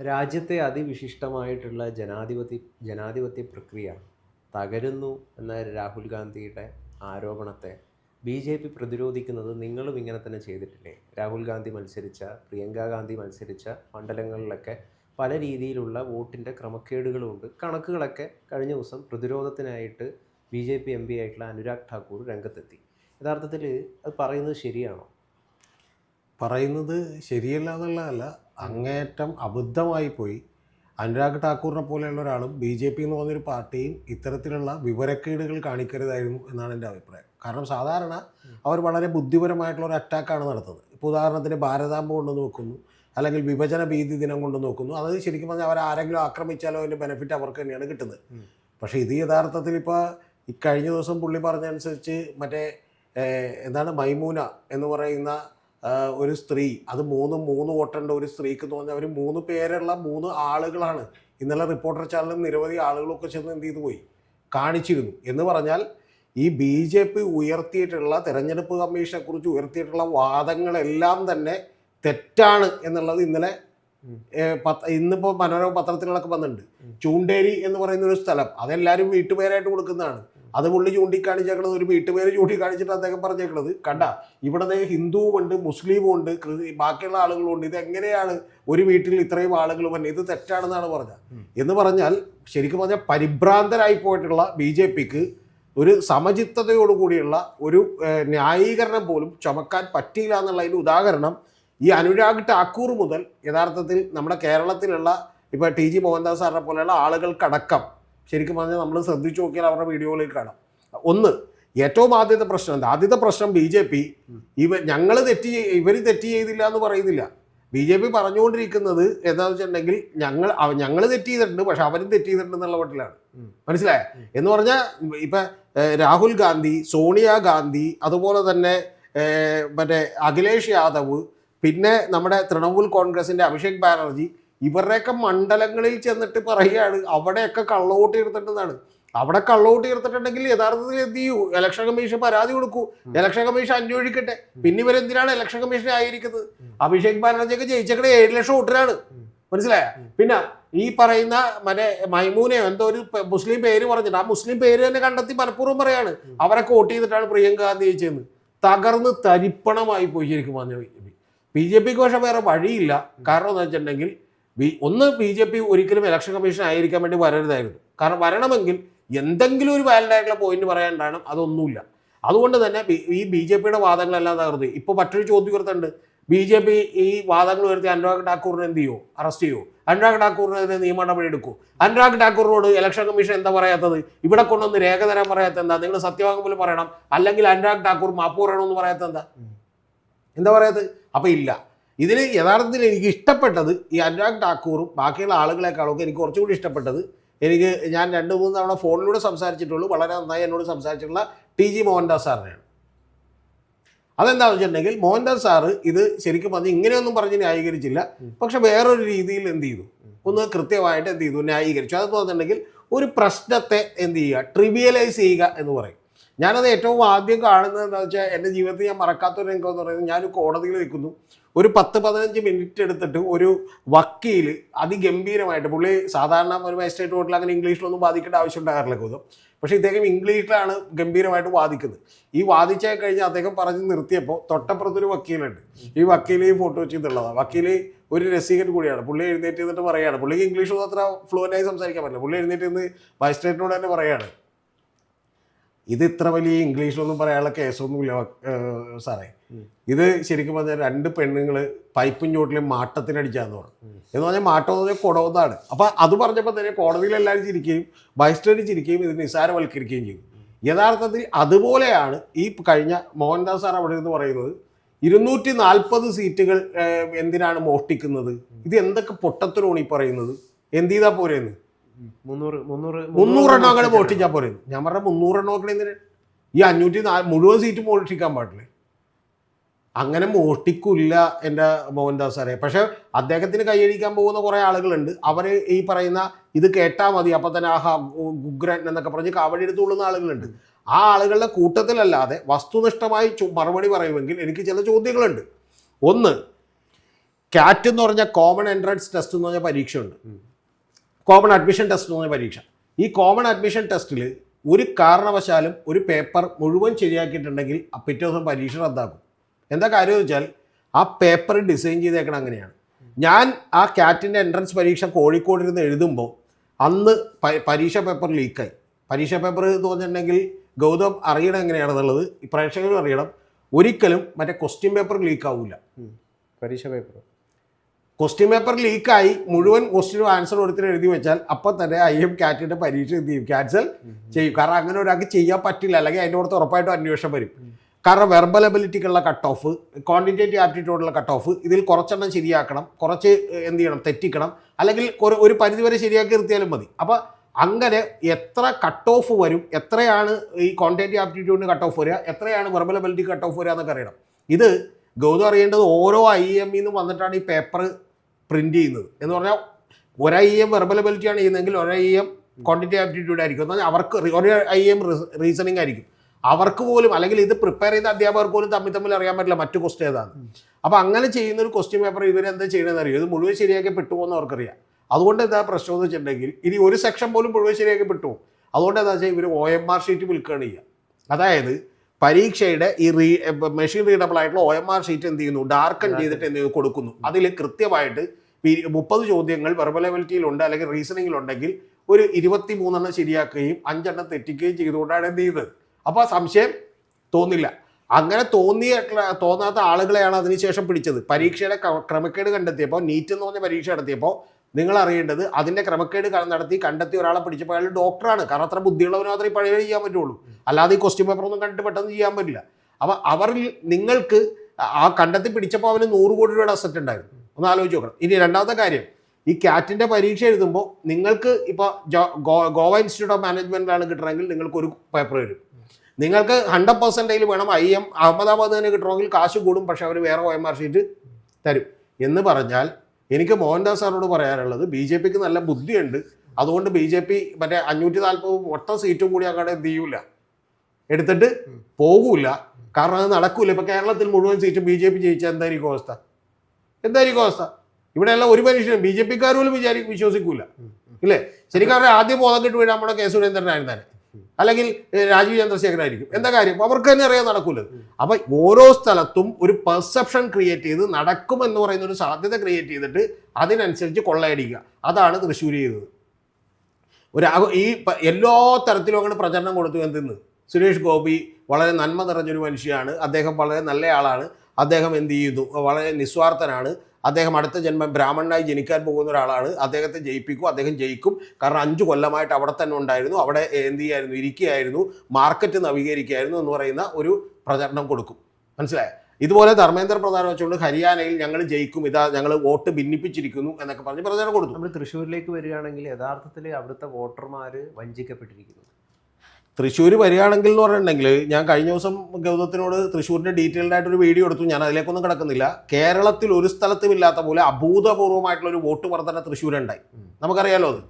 രാജ്യത്തെ അതിവിശിഷ്ടമായിട്ടുള്ള ജനാധിപത്യ ജനാധിപത്യ പ്രക്രിയ തകരുന്നു എന്ന രാഹുൽ ഗാന്ധിയുടെ ആരോപണത്തെ ബി ജെ പി പ്രതിരോധിക്കുന്നത് നിങ്ങളും ഇങ്ങനെ തന്നെ ചെയ്തിട്ടില്ലേ? രാഹുൽ ഗാന്ധി മത്സരിച്ച പ്രിയങ്ക ഗാന്ധി മത്സരിച്ച മണ്ഡലങ്ങളിലൊക്കെ പല രീതിയിലുള്ള വോട്ടിന്റെ ക്രമക്കേടുകളുമുണ്ട് കണക്കുകളൊക്കെ കഴിഞ്ഞ ദിവസം പ്രതിരോധത്തിനായിട്ട് B J P M P ആയിട്ടുള്ള അനുരാഗ് ഠാക്കൂർ രംഗത്തെത്തി. യഥാർത്ഥത്തിൽ അത് പറയുന്നത് ശരിയാണോ? പറയുന്നത് ശരിയല്ല എന്നുള്ളതല്ല. അങ്ങേയറ്റം അബദ്ധമായി പോയി. അനുരാഗ് ഠാക്കൂറിനെ പോലെയുള്ള ഒരാളും ബി ജെ പി എന്ന് പറഞ്ഞൊരു പാർട്ടിയും ഇത്തരത്തിലുള്ള വിവരക്കേടുകൾ കാണിക്കരുതായിരുന്നു എന്നാണ് എന്റെ അഭിപ്രായം. കാരണം സാധാരണ അവർ വളരെ ബുദ്ധിപരമായിട്ടുള്ള ഒരു അറ്റാക്കാണ് നടത്തുന്നത്. ഇപ്പോൾ ഉദാഹരണത്തിന് ഭാരതാമ്പ് കൊണ്ട് നോക്കുന്നു അല്ലെങ്കിൽ വിഭജന ഭീതി ദിനം കൊണ്ട് നോക്കുന്നു അത് ശരിക്കും പറഞ്ഞാൽ അവർ ആരെങ്കിലും ആക്രമിച്ചാലോ അതിന്റെ ബെനിഫിറ്റ് അവർക്ക് തന്നെയാണ് കിട്ടുന്നത്. പക്ഷേ ഇത് യഥാർത്ഥത്തിൽ ഇപ്പോൾ ഈ കഴിഞ്ഞ ദിവസം പുള്ളി പറഞ്ഞനുസരിച്ച് മറ്റേ എന്താണ് മൈമൂന എന്ന് പറയുന്ന ഒരു സ്ത്രീ. അത് മൂന്ന് മൂന്ന് വോട്ടുണ്ട് ഒരു സ്ത്രീക്ക് എന്ന് പറഞ്ഞാൽ അവർ മൂന്ന് പേരുള്ള മൂന്ന് ആളുകളാണ്. ഇന്നലെ റിപ്പോർട്ടർ ചാനലിൽ നിരവധി ആളുകളൊക്കെ ചെന്ന് എന്ത് ചെയ്തു പോയി? കാണിച്ചിരുന്നു. എന്ന് പറഞ്ഞാൽ ഈ ബി ജെ പി ഉയർത്തിയിട്ടുള്ള തെരഞ്ഞെടുപ്പ് കമ്മീഷനെ കുറിച്ച് ഉയർത്തിയിട്ടുള്ള വാദങ്ങളെല്ലാം തന്നെ തെറ്റാണ് എന്നുള്ളത് ഇന്നലെ പത്ത് ഇന്നിപ്പോൾ മനോരമ പത്രത്തിലൊക്കെ വന്നിട്ടുണ്ട്. ചൂണ്ടേരി എന്ന് പറയുന്ന ഒരു സ്ഥലം. അതെല്ലാവരും വീട്ടുപേരായിട്ട് കൊടുക്കുന്നതാണ്. അത് പുള്ളി ചൂണ്ടിക്കാണിച്ചേക്കണത് ഒരു വീട്ടുപേര് ചൂണ്ടിക്കാണിച്ചിട്ട് അദ്ദേഹം പറഞ്ഞേക്കണത്. കണ്ട ഇവിടെ ഹിന്ദുവുമുണ്ട് മുസ്ലിമും ഉണ്ട് ക്രി- ബാക്കിയുള്ള ആളുകളുണ്ട് ഇത് എങ്ങനെയാണ് ഒരു വീട്ടിൽ ഇത്രയും ആളുകൾ വന്നെ? ഇത് തെറ്റാണെന്നാണ് പറഞ്ഞത്. എന്ന് പറഞ്ഞാൽ ശരിക്കും പറഞ്ഞാൽ പരിഭ്രാന്തരായി പോയിട്ടുള്ള ബി ജെ പിക്ക് ഒരു സമചിത്തതയോടുകൂടിയുള്ള ഒരു ന്യായീകരണം പോലും ചുമക്കാൻ പറ്റിയില്ല എന്നുള്ളതിന്റെ ഉദാഹരണം ഈ അനുരാഗ് ഠാക്കൂർ മുതൽ യഥാർത്ഥത്തിൽ നമ്മുടെ കേരളത്തിലുള്ള ഇപ്പോൾ ടി ജി മോഹൻദാസ് സാറിനെ പോലെയുള്ള ആളുകൾക്കടക്കം ശരിക്കും പറഞ്ഞാൽ നമ്മൾ ശ്രദ്ധിച്ചു നോക്കിയാൽ അവരുടെ വീഡിയോകളിൽ കാണാം. ഒന്ന് ഏറ്റവും ആദ്യത്തെ പ്രശ്നം എന്താ? ആദ്യത്തെ പ്രശ്നം ബി ജെ പി. ഇവ ഞങ്ങൾ തെറ്റ് ഇവർ തെറ്റ് ചെയ്തില്ല എന്ന് പറയുന്നില്ല. ബി ജെ പി പറഞ്ഞുകൊണ്ടിരിക്കുന്നത് എന്താണെന്ന് വെച്ചിട്ടുണ്ടെങ്കിൽ ഞങ്ങൾ ഞങ്ങൾ തെറ്റ് ചെയ്തിട്ടുണ്ട് പക്ഷെ അവരും തെറ്റ് ചെയ്തിട്ടുണ്ട് എന്നുള്ള മട്ടിലാണ് മനസ്സിലായ? എന്ന് പറഞ്ഞാൽ ഇപ്പം രാഹുൽ ഗാന്ധി സോണിയ ഗാന്ധി അതുപോലെ തന്നെ മറ്റേ അഖിലേഷ് യാദവ് പിന്നെ നമ്മുടെ തൃണമൂൽ കോൺഗ്രസിന്റെ അഭിഷേക് ബാനർജി ഇവരുടെയൊക്കെ മണ്ഡലങ്ങളിൽ ചെന്നിട്ട് പറയുകയാണ് അവിടെയൊക്കെ കള്ളവോട്ട് തീർത്തിട്ടുണ്ടെന്നാണ് അവിടെ കള്ളവോട്ട് ചേർത്തിട്ടുണ്ടെങ്കിൽ യഥാർത്ഥത്തിൽ എന്ത് ചെയ്യൂ? ഇലക്ഷൻ കമ്മീഷൻ പരാതി കൊടുക്കൂ. ഇലക്ഷൻ കമ്മീഷൻ അന്വേഷിക്കട്ടെ. പിന്നെ ഇവരെന്തിനാണ് ഇലക്ഷൻ കമ്മീഷനെ ആയിരിക്കുന്നത്? അഭിഷേക് ബാനർജിയൊക്കെ ജയിച്ചക്കടെ ഏഴ് ലക്ഷം വോട്ടിനാണ്. മനസ്സിലായ? പിന്നെ ഈ പറയുന്ന മറ്റേ മൈമൂനെ എന്തോ ഒരു മുസ്ലിം പേര് പറഞ്ഞിട്ട് ആ മുസ്ലിം പേര് തന്നെ കണ്ടെത്തി മനഃപൂർവം പറയാണ്. അവരൊക്കെ വോട്ട് ചെയ്തിട്ടാണ് പ്രിയങ്ക ഗാന്ധി ജയിച്ചതെന്ന്. തകർന്ന് തരിപ്പണമായി പോയി ശരിക്കും പറഞ്ഞു ബി ജെ പിക്ക് പക്ഷെ വേറെ വഴിയില്ല. കാരണം എന്താ വെച്ചിട്ടുണ്ടെങ്കിൽ ബി ഒന്ന് ബി ജെ പി ഒരിക്കലും ഇലക്ഷൻ കമ്മീഷൻ ആയിരിക്കാൻ വേണ്ടി വരരുതായിരുന്നു. കാരണം വരണമെങ്കിൽ എന്തെങ്കിലും ഒരു വാലിഡ് ആയിട്ടുള്ള പോയിന്റ് പറയാണ്ടാണ് അതൊന്നുമില്ല. അതുകൊണ്ട് തന്നെ ഈ ബി ജെ പിയുടെ വാദങ്ങളെല്ലാം തകർന്നു ഇപ്പോൾ മറ്റൊരു ചോദ്യം ഉയർത്തുണ്ട് ബി ജെ പി ഈ വാദങ്ങൾ ഉയർത്തി അനുരാഗ് ഠാക്കൂറിനെ എന്ത് ചെയ്യുമോ അറസ്റ്റ് ചെയ്യുമോ അനുരാഗ് ഠാക്കൂറിനെതിരെ നിയമ നടപടി എടുക്കൂ അനുരാഗ് ഠാക്കൂറിനോട് ഇലക്ഷൻ കമ്മീഷൻ എന്താ പറയാത്തത്? ഇവിടെ കൊണ്ടൊന്ന് രേഖ തരാൻ പറയാത്ത എന്താ? നിങ്ങൾ സത്യവാങ്മൂലം പറയണം. അല്ലെങ്കിൽ അനുരാഗ് ഠാക്കൂർ മാപ്പ് പറയണമെന്ന് പറയാത്ത എന്താ? എന്താ പറയാത്തത്? അപ്പം ഇല്ല. ഇതിൽ യഥാർത്ഥത്തിൽ എനിക്ക് ഇഷ്ടപ്പെട്ടത് ഈ അനുരാഗ് ഠാക്കൂറും ബാക്കിയുള്ള ആളുകളെക്കാളൊക്കെ എനിക്ക് കുറച്ചുകൂടി ഇഷ്ടപ്പെട്ടത്. എനിക്ക് ഞാൻ രണ്ട് മൂന്ന് തവണ ഫോണിലൂടെ സംസാരിച്ചിട്ടുള്ളൂ. വളരെ നന്നായി എന്നോട് സംസാരിച്ചിട്ടുള്ള ടി ജി മോഹൻദാസ് സാറിനെയാണ്. അതെന്താണെന്ന് വെച്ചിട്ടുണ്ടെങ്കിൽ മോഹൻദാസ് സാറ് ഇത് ശരിക്കും പറഞ്ഞ് ഇങ്ങനെയൊന്നും പറഞ്ഞ് ന്യായീകരിച്ചില്ല. പക്ഷെ വേറൊരു രീതിയിൽ എന്ത് ചെയ്തു? ഒന്ന് കൃത്യമായിട്ട് എന്ത് ചെയ്തു? ന്യായീകരിച്ചു. അതെന്ന് പറഞ്ഞിട്ടുണ്ടെങ്കിൽ ഒരു പ്രശ്നത്തെ എന്ത് ചെയ്യുക? ട്രിവിയലൈസ് ചെയ്യുക എന്ന് പറയും. ഞാനത് ഏറ്റവും ആദ്യം കാണുന്നത് എന്താ വെച്ചാൽ എന്റെ ജീവിതത്തിൽ ഞാൻ മറക്കാത്തൊരു രംഗം എന്ന് പറയുന്നത് ഞാൻ കോടതിയിൽ നിൽക്കുന്നു. ഒരു പത്ത് പതിനഞ്ച് മിനിറ്റ് എടുത്തിട്ട് ഒരു വക്കീൽ അതിഗംഭീരമായിട്ട് പുള്ളി സാധാരണ ഒരു മജിസ്ട്രേറ്റ് കോർട്ടിൽ അങ്ങനെ ഇംഗ്ലീഷിലൊന്നും ബാധിക്കേണ്ട ആവശ്യം ഉണ്ടാകാറില്ല കൂതും പക്ഷേ ഇദ്ദേഹം ഇംഗ്ലീഷിലാണ് ഗംഭീരമായിട്ട് വാദിക്കുന്നത്. ഈ വാദിച്ച കഴിഞ്ഞ് അദ്ദേഹം പറഞ്ഞ് നിർത്തിയപ്പോൾ തൊട്ടപ്പുറത്തൊരു വക്കീലുണ്ട്. ഈ വക്കീൽ ഈ ഫോട്ടോ വെച്ചിട്ടുള്ളതാണ് വക്കീൽ ഒരു രസികൻ കൂടിയാണ്. പുള്ളി എഴുന്നേറ്റ് നിന്നിട്ട് പറയുകയാണ് പുള്ളിക്ക് ഇംഗ്ലീഷ് അത്ര ഫ്ലുവന്റായി സംസാരിക്കാൻ പറ്റില്ല. പുള്ളി എഴുന്നേറ്റ് നിന്ന് മജിസ്ട്രേറ്റിനോട് തന്നെ പറയാണ്. ഇത് ഇത്ര വലിയ ഇംഗ്ലീഷിലൊന്നും പറയാനുള്ള കേസൊന്നുമില്ല സാറേ. ഇത് ശരിക്കും പറഞ്ഞാൽ രണ്ട് പെണ്ണുങ്ങൾ പൈപ്പും ചോട്ടിലും മാട്ടത്തിനടിച്ചാന്ന് പറഞ്ഞു. എന്ന് പറഞ്ഞാൽ മാട്ടം എന്ന് പറഞ്ഞാൽ കുടവുന്നതാണ് അപ്പം അത് പറഞ്ഞപ്പോൾ തന്നെ കോടതിയിൽ എല്ലാവരും ചിരിക്കുകയും ബൈസ്റ്റേഡ് ചിരിക്കുകയും ഇത് നിസ്സാരവൽക്കരിക്കുകയും ചെയ്തു. യഥാർത്ഥത്തിൽ അതുപോലെയാണ് ഈ കഴിഞ്ഞ മോഹൻദാസ് സാർ അവിടെ നിന്ന് പറയുന്നത് ഇരുന്നൂറ്റി നാൽപ്പത് സീറ്റുകൾ എന്തിനാണ് മോഷ്ടിക്കുന്നത്? ഇത് എന്തൊക്കെ പൊട്ടത്തിലാണ് ഈ പറയുന്നത്? എന്ത് ചെയ്താൽ മുന്നൂറ് മുന്നൂറെണ്ണം അങ്ങനെ മോഷ്ടിച്ചാൽ പോരെ. ഞാൻ പറഞ്ഞ മുന്നൂറെണ്ണം ഒക്കെ എന്തിനാ? ഈ അഞ്ഞൂറ്റി നാല് മുഴുവൻ സീറ്റ് മോഷ്ടിക്കാൻ പാടില്ലേ? അങ്ങനെ മോഷ്ടിക്കില്ല എന്റെ മോഹൻദാസ് സാറേ. പക്ഷെ അദ്ദേഹത്തിന് കൈയടിക്കാൻ പോകുന്ന കുറേ ആളുകളുണ്ട്. അവർ ഈ പറയുന്ന ഇത് കേട്ടാൽ മതി അപ്പം തന്നെ ആഹാ ഗുഗ്രൻ ഉഗ്രൻ എന്നൊക്കെ പറഞ്ഞ് കാവടി എടുത്ത് കൊള്ളുന്ന ആളുകളുണ്ട്. ആ ആളുകളുടെ കൂട്ടത്തിലല്ലാതെ വസ്തുനിഷ്ഠമായി മറുപടി പറയുമെങ്കിൽ എനിക്ക് ചില ചോദ്യങ്ങളുണ്ട്. ഒന്ന് കാറ്റ് എന്ന് പറഞ്ഞ കോമൺ എൻട്രൻസ് ടെസ്റ്റ് എന്ന് പറഞ്ഞ പരീക്ഷയുണ്ട്. കോമൺ അഡ്മിഷൻ ടെസ്റ്റ് എന്ന് പറഞ്ഞ പരീക്ഷ. ഈ കോമൺ അഡ്മിഷൻ ടെസ്റ്റിൽ ഒരു കാരണവശാലും ഒരു പേപ്പർ മുഴുവൻ ശരിയാക്കിയിട്ടുണ്ടെങ്കിൽ പിറ്റേ ദിവസം പരീക്ഷ റദ്ദാക്കും. എന്താ കാര്യം എന്ന് വെച്ചാൽ ആ പേപ്പർ ഡിസൈൻ ചെയ്തേക്കണം അങ്ങനെയാണ്. ഞാൻ ആ ക്യാറ്റിന്റെ എൻട്രൻസ് പരീക്ഷ കോഴിക്കോടിരുന്ന് എഴുതുമ്പോൾ അന്ന് പരീക്ഷ പേപ്പർ ലീക്കായി. പരീക്ഷ പേപ്പർ എന്ന് പറഞ്ഞിട്ടുണ്ടെങ്കിൽ ഗൗതം അറിയണം എങ്ങനെയാണെന്നുള്ളത് പ്രേക്ഷകരും അറിയണം. ഒരിക്കലും മറ്റേ ക്വസ്റ്റ്യൻ പേപ്പർ ലീക്ക് ആവില്ല പരീക്ഷ പേപ്പർ. ക്വസ്റ്റ്യൻ പേപ്പർ ലീക്കായി മുഴുവൻ ക്വസ്റ്റ്യനും ആൻസർ കൊടുത്തിട്ട് എഴുതി വെച്ചാൽ അപ്പൊ തന്നെ ഐ എം കാറ്റിന്റെ പരീക്ഷ എന്ത് ചെയ്യും? ക്യാൻസൽ ചെയ്യും. കാരണം അങ്ങനെ ഒരാൾക്ക് ചെയ്യാൻ പറ്റില്ല. അല്ലെങ്കിൽ അതിന്റെ പുറത്ത് ഉറപ്പായിട്ടും അന്വേഷണം വരും. കാരണം വെർബൽ എബിലിറ്റിക്കുള്ള കട്ട് ഓഫ് ക്വാണ്ടിറ്റേറ്റീവ് ആപ്റ്റിറ്റ്യൂഡുള്ള കട്ട് ഓഫ് ഇതിൽ കുറച്ചെണ്ണം ശരിയാക്കണം. കുറച്ച് എന്ത് ചെയ്യണം? തെറ്റിക്കണം. അല്ലെങ്കിൽ ഒരു പരിധിവരെ ശരിയാക്കി നിർത്തിയാലും മതി. അപ്പോൾ അങ്ങനെ എത്ര കട്ട് ഓഫ് വരും? എത്രയാണ് ഈ ക്വാണ്ടിറ്റേറ്റീവ് ആപ്റ്റിറ്റ്യൂഡിന് കട്ട് ഓഫ് വരിക? എത്രയാണ് വെർബൽ എബിലിറ്റി കട്ട് ഓഫ് വരിക എന്നൊക്കെ അറിയണം. ഇത് ഗൗതം അറിയേണ്ടത് ഓരോ ഐ എം നിന്ന് വന്നിട്ടാണ് ഈ പേപ്പർ പ്രിന്റ് ചെയ്യുന്നത്. എന്ന് പറഞ്ഞാൽ ഒരു ഐ എം വെർബൽ ആണ് ചെയ്യുന്നതെങ്കിൽ ഒരു ഐ എം ക്വാണ്ടിറ്റി ആപ്റ്റിറ്റ്യൂഡ് ആയിരിക്കും. എന്ന് പറഞ്ഞാൽ അവർക്ക് ഒരു ഐ എം റീസണിങ് ആയിരിക്കും. അവർക്ക് പോലും അല്ലെങ്കിൽ ഇത് പ്രിപ്പയർ ചെയ്ത അധ്യാപകർക്ക് പോലും തമ്മിൽ തമ്മിൽ അറിയാൻ പറ്റില്ല മറ്റു ക്വസ്റ്റ്യൻ ഏതാണ്. അപ്പോൾ അങ്ങനെ ചെയ്യുന്ന ഒരു ക്വസ്റ്റ്യൻ പേപ്പർ ഇവരെന്താ ചെയ്യണമെന്ന് അറിയോ? ഇത് മുഴുവൻ ശരിയാക്കി പെട്ടുപോകുന്ന അവർക്കറിയാം. അതുകൊണ്ട് എന്താ പ്രശ്നം എന്ന് വെച്ചിട്ടുണ്ടെങ്കിൽ ഇനി ഒരു സെക്ഷൻ പോലും മുഴുവൻ ശരിയാക്കി പെട്ടുപോകും. അതുകൊണ്ട് എന്താ വെച്ചാൽ ഇവർ ഒ എം ആർ ഷീറ്റ് വിൽക്കുകയാണ് ചെയ്യുക. അതായത് പരീക്ഷയുടെ ഈ റീ മെഷീൻ റീഡബിൾ ആയിട്ടുള്ള ഒ എം ആർ ഷീറ്റ് എന്ത് ചെയ്യുന്നു? ഡാർക്കൺ ചെയ്തിട്ട് എന്ത് ചെയ്യുന്നു? കൊടുക്കുന്നു. അതിൽ കൃത്യമായിട്ട് മുപ്പത് ചോദ്യങ്ങൾ വെർബലബിലിറ്റിയിലുണ്ട് അല്ലെങ്കിൽ റീസണിങ്ങിലുണ്ടെങ്കിൽ ഒരു ഇരുപത്തി മൂന്നെണ്ണം ശരിയാക്കുകയും അഞ്ചെണ്ണം തെറ്റിക്കുകയും ചെയ്തുകൊണ്ടാണ് എന്ത് ചെയ്തത് അപ്പോൾ സംശയം തോന്നില്ല. അങ്ങനെ തോന്നിയ തോന്നാത്ത ആളുകളെയാണ് അതിനുശേഷം പിടിച്ചത്. പരീക്ഷയുടെ ക്രമക്കേട് കണ്ടെത്തിയപ്പോൾ നീറ്റ് എന്ന് പറഞ്ഞ പരീക്ഷ നടത്തിയപ്പോൾ നിങ്ങൾ അറിയേണ്ടത് അതിന്റെ ക്രമക്കേട് നടത്തി കണ്ടെത്തി ഒരാളെ പിടിച്ചപ്പോൾ അയാൾ ഡോക്ടറാണ്. കാരണം അത്ര ബുദ്ധിയുള്ളവന് മാത്രമേ പഴയ ചെയ്യാൻ പറ്റുള്ളൂ. അല്ലാതെ ഈ ക്വസ്റ്റ്യൻ പേപ്പർ ഒന്നും കണ്ടിട്ട് പെട്ടെന്ന് ചെയ്യാൻ പറ്റില്ല. അപ്പം അവരിൽ നിങ്ങൾക്ക് ആ കണ്ടെത്തി പിടിച്ചപ്പോൾ അവന് നൂറ് കോടി രൂപയുടെ അസറ്റ് ഉണ്ടായിരുന്നു. ഒന്ന് ആലോചിച്ച് നോക്കണം. ഇനി രണ്ടാമത്തെ കാര്യം ഈ കാറ്റിന്റെ പരീക്ഷ എഴുതുമ്പോൾ നിങ്ങൾക്ക് ഇപ്പോൾ ഗോവ ഇൻസ്റ്റിറ്റ്യൂട്ട് ഓഫ് മാനേജ്മെന്റിലാണ് കിട്ടണമെങ്കിൽ നിങ്ങൾക്ക് ഒരു പേപ്പർ വരും നിങ്ങൾക്ക് ഹൺഡ്രഡ് പെർസെന്റേജിൽ വേണം ഐ എം അഹമ്മദാബാദ് തന്നെ കിട്ടണമെങ്കിൽ കാശ് കൂടും പക്ഷേ അവർ വേറെ ഒ എം ആർ ഷീറ്റ് തരും. എന്ന് പറഞ്ഞാൽ എനിക്ക് മോഹൻദാസ് സാറിനോട് പറയാനുള്ളത് ബി ജെ പിക്ക് നല്ല ബുദ്ധിയുണ്ട്. അതുകൊണ്ട് ബി ജെ പി മറ്റേ അഞ്ഞൂറ്റി നാൽപ്പത് മൊത്തം സീറ്റും കൂടി അങ്ങോട്ട് എന്ത് ചെയ്യൂല. എടുത്തിട്ട് പോകൂല. കാരണം അത് നടക്കൂല. ഇപ്പൊ കേരളത്തിൽ മുഴുവൻ സീറ്റും ബി ജെ പി ജയിച്ചാൽ എന്തായിരിക്കും അവസ്ഥ? എന്തായിരിക്കും അവസ്ഥ? ഇവിടെയെല്ലാം ഒരു മനുഷ്യനും ബി ജെ പിക്കാർ പോലും വിചാരിക്കും വിശ്വസിക്കൂല. ഇല്ലേ? ശരിക്കും അവരുടെ ആദ്യം ബോധം കിട്ടു വീഴാൻ നമ്മുടെ കെ സുരേന്ദ്രനായിരുന്നാണ് അല്ലെങ്കിൽ രാജീവ് ചന്ദ്രശേഖരൻ ആയിരിക്കും എന്താ കാര്യം? അവർക്ക് തന്നെ അറിയാൻ നടക്കൂലത് അപ്പൊ ഓരോ സ്ഥലത്തും ഒരു പെർസെപ്ഷൻ ക്രിയേറ്റ് ചെയ്ത് നടക്കും എന്ന് പറയുന്ന ഒരു സാധ്യത ക്രിയേറ്റ് ചെയ്തിട്ട് അതിനനുസരിച്ച് കൊള്ളയടിക്കുക. അതാണ് തൃശ്ശൂർ ചെയ്തത്. ഒരു ഈ എല്ലാ തരത്തിലും അങ്ങനെ പ്രചരണം കൊടുത്തു. എന്തെന്ന്? സുരേഷ് ഗോപി വളരെ നന്മ നിറഞ്ഞൊരു മനുഷ്യനാണ്. അദ്ദേഹം വളരെ നല്ല ആളാണ് അദ്ദേഹം എന്ത് ചെയ്യുന്നു വളരെ നിസ്വാർത്ഥനാണ്. അദ്ദേഹം അടുത്ത ജന്മം ബ്രാഹ്മണനായി ജനിക്കാൻ പോകുന്ന ഒരാളാണ്. അദ്ദേഹത്തെ ജയിപ്പിക്കും അദ്ദേഹം ജയിക്കും. കാരണം അഞ്ചു കൊല്ലമായിട്ട് അവിടെ തന്നെ ഉണ്ടായിരുന്നു. അവിടെ എന്ത് ചെയ്യായിരുന്നു? ഇരിക്കുകയായിരുന്നു. മാർക്കറ്റ് നവീകരിക്കുകയായിരുന്നു എന്ന് പറയുന്ന ഒരു പ്രചരണം കൊടുക്കും. മനസ്സിലായോ? ഇതുപോലെ ധർമ്മേന്ദ്ര പ്രധാൻ വെച്ചുകൊണ്ട് ഹരിയാനയിൽ ഞങ്ങൾ ജയിക്കും. ഇതാ ഞങ്ങൾ വോട്ട് ഭിന്നിപ്പിച്ചിരിക്കുന്നു എന്നൊക്കെ പറഞ്ഞ് പ്രചരണം കൊടുത്തു. നമ്മൾ തൃശ്ശൂരിലേക്ക് വരികയാണെങ്കിൽ യഥാർത്ഥത്തിൽ അവിടുത്തെ വോട്ടർമാർ വഞ്ചിക്കപ്പെട്ടിരിക്കുന്നു. തൃശ്ശൂർ വരികയാണെങ്കിൽ എന്ന് പറഞ്ഞിട്ടുണ്ടെങ്കിൽ ഞാൻ കഴിഞ്ഞ ദിവസം ഗൗതത്തിനോട് തൃശ്ശൂരിന്റെ ഡീറ്റെയിൽഡ് ആയിട്ട് ഒരു വീഡിയോ എടുത്തു. ഞാൻ അതിലേക്കൊന്നും കിടക്കുന്നില്ല. കേരളത്തിൽ ഒരു സ്ഥലത്തും ഇല്ലാത്ത പോലെ അഭൂതപൂർവമായിട്ടുള്ള ഒരു വോട്ട് വർധന തൃശ്ശൂരുണ്ടായി. നമുക്കറിയാലോ അത്.